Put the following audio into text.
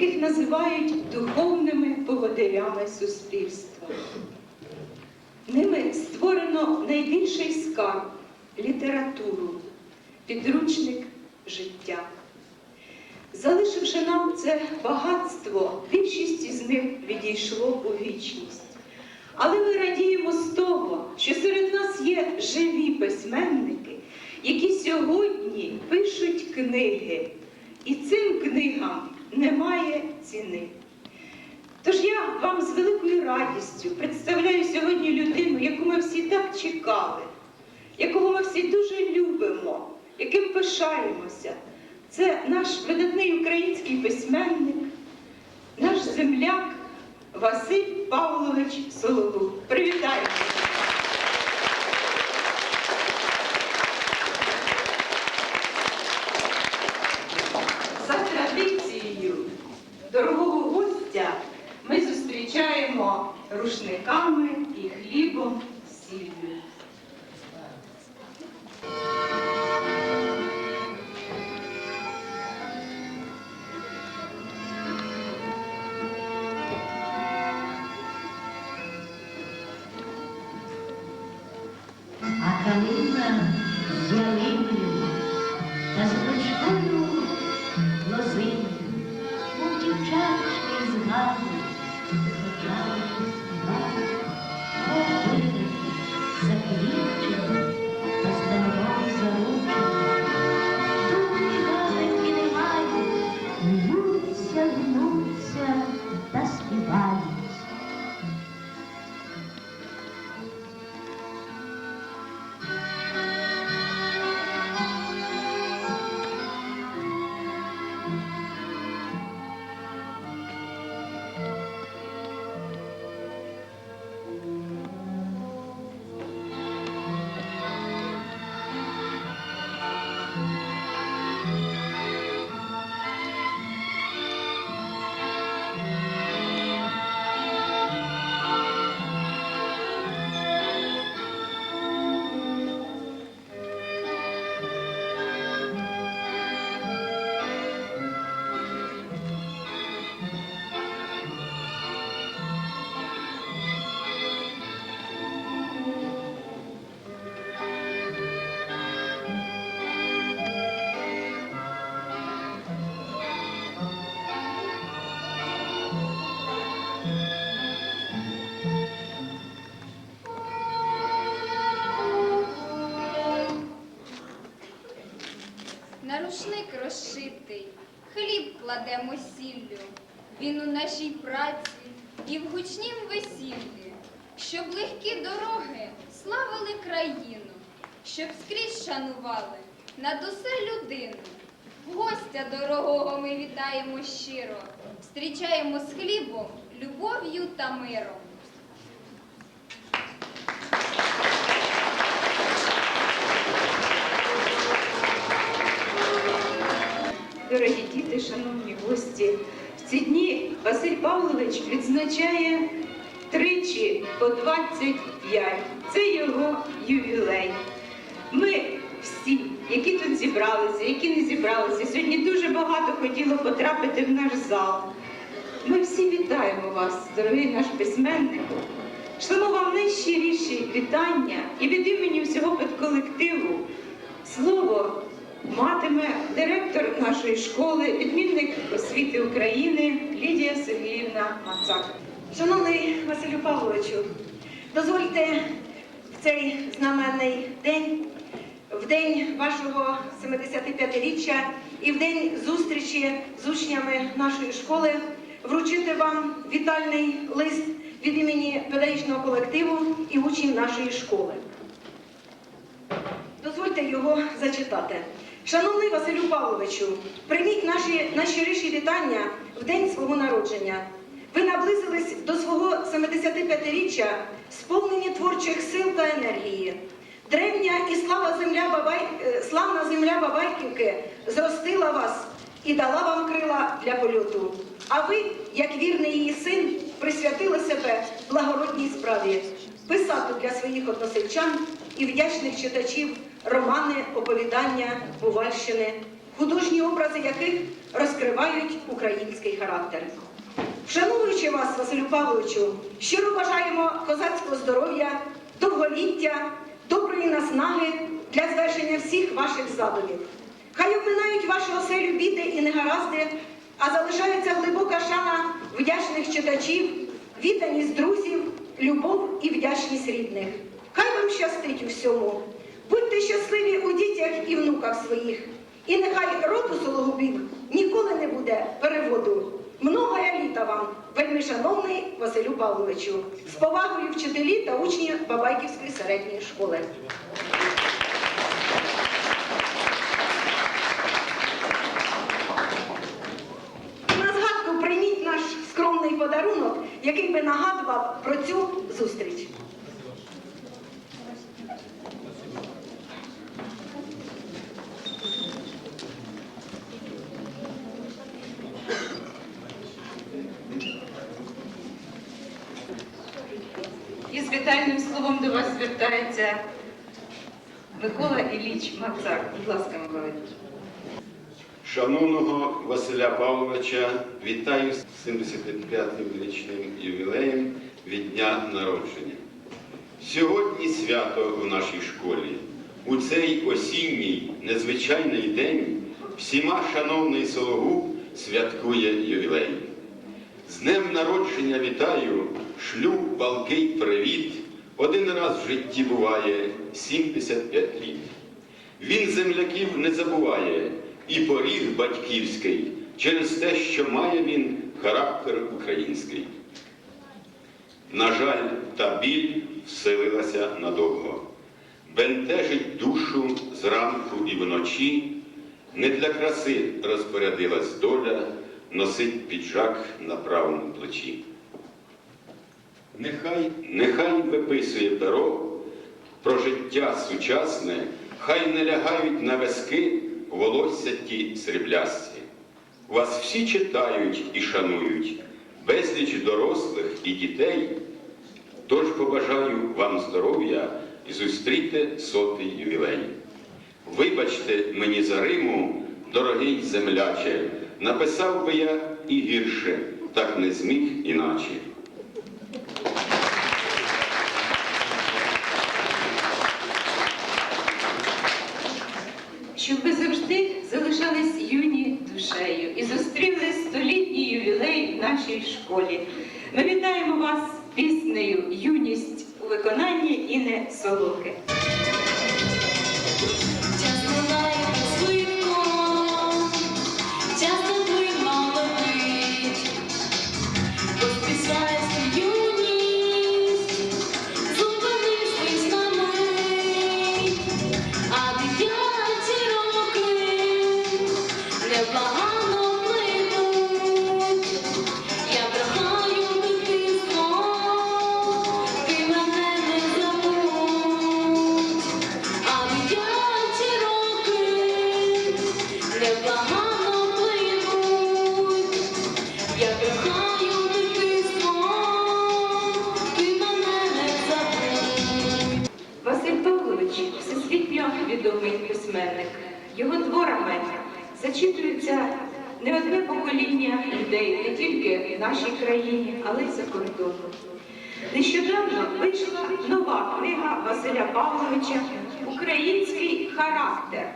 яких називають духовними поводирями суспільства. Ними створено найбільший скарб літературу, підручник життя. Залишивши нам це багатство, більшість із них відійшло у вічність. Але ми радіємо з того, що серед нас є живі письменники, які сьогодні пишуть книги, і цим книгам немає ціни. Тож я вам з великою радістю представляю сьогодні людину, яку ми всі так чекали, якого ми всі дуже любимо, яким пишаємося. Це наш видатний український письменник, наш земляк Василь Павлович Сологуб. Привітаємо! За традицією дорогого гостя ми зустрічаємо рушниками і хлібом сіллю. А калина ялиною Рушник розшитий, хліб кладемо сіллю. Він у нашій праці і в гучнім весіллі, щоб легкі дороги славили країну, щоб скрізь шанували над усе людину. Гостя дорогого ми вітаємо щиро, встрічаємо з хлібом, любов'ю та миром. Шановні гості, в ці дні Василь Павлович відзначає тричі по 25. Це його ювілей. Ми всі, які тут зібралися, які не зібралися, сьогодні дуже багато хотіло потрапити в наш зал. Ми всі вітаємо вас, дорогий наш письменник. Шлемо вам найщиріші вітання і від імені всього педколективу слово матиме директор нашої школи, відмінник освіти України Лідія Сергіївна Мацак. Шановний Василю Павловичу, дозвольте в цей знаменний день, в день вашого 75-річчя і в день зустрічі з учнями нашої школи вручити вам вітальний лист від імені педагогічного колективу і учнів нашої школи. Дозвольте його зачитати. Шановний Василю Павловичу, прийміть наші найщиріші вітання в день свого народження. Ви наблизились до свого 75-річчя, сповнені творчих сил та енергії. Древня і слава земля Бабай... е, славна земля Бабайківки зростила вас і дала вам крила для польоту. А ви, як вірний її син, присвятили себе благородній справі писати для своїх односельчан і вдячних читачів романи, оповідання, Бувальщини, художні образи яких розкривають український характер. Вшановуючи вас, Василю Павловичу, щиро бажаємо козацького здоров'я, довголіття, доброї наснаги для звершення всіх ваших задумів. Хай обминають вашу оселю біди і негаразди, а залишається глибока шана вдячних читачів, відданість друзів, любов і вдячність рідних. Хай вам щастить у всьому. Будьте щасливі у дітях і внуках своїх. І нехай роду сологубів ніколи не буде переводу. Много літа вам, вельми шановний Василю Павловичу, з повагою вчителі та учні Бабайківської середньої школи. На згадку прийміть наш скромний подарунок, який би нагадував про цю зустріч. Вітальним словом до вас звертається Микола Ілліч Мацак. Будь ласка, Микола Ілліч. Шановного Василя Павловича, вітаю з 75-м річним ювілеєм від дня народження. Сьогодні свято в нашій школі. У цей осінній незвичайний день всіма шановний Сологуб святкує ювілей. З днем народження вітаю, шлю палкий привіт. Один раз в житті буває 75 літ. Він земляків не забуває і поріг батьківський через те, що має він характер український. На жаль, та біль вселилася надовго, бентежить душу зранку і вночі, не для краси розпорядилась доля носить піджак на правому плечі. Нехай, нехай виписує перо про життя сучасне, хай не лягають на виски волосся ті сріблясті. Вас всі читають і шанують, безліч дорослих і дітей. Тож побажаю вам здоров'я і зустріти сотий ювілей. Вибачте мені за Риму, дорогий земляче, написав би я і гірше, так не зміг іначе. Щоб ви завжди залишались юні душею і зустріли столітній ювілей в нашій школі. Ми вітаємо вас піснею Юність у виконанні Іни Солоки. Відомий письменник. Його творами зачитуються не одне покоління людей не тільки в нашій країні, але й за кордоном. Нещодавно вийшла нова книга Василя Павловича Український характер.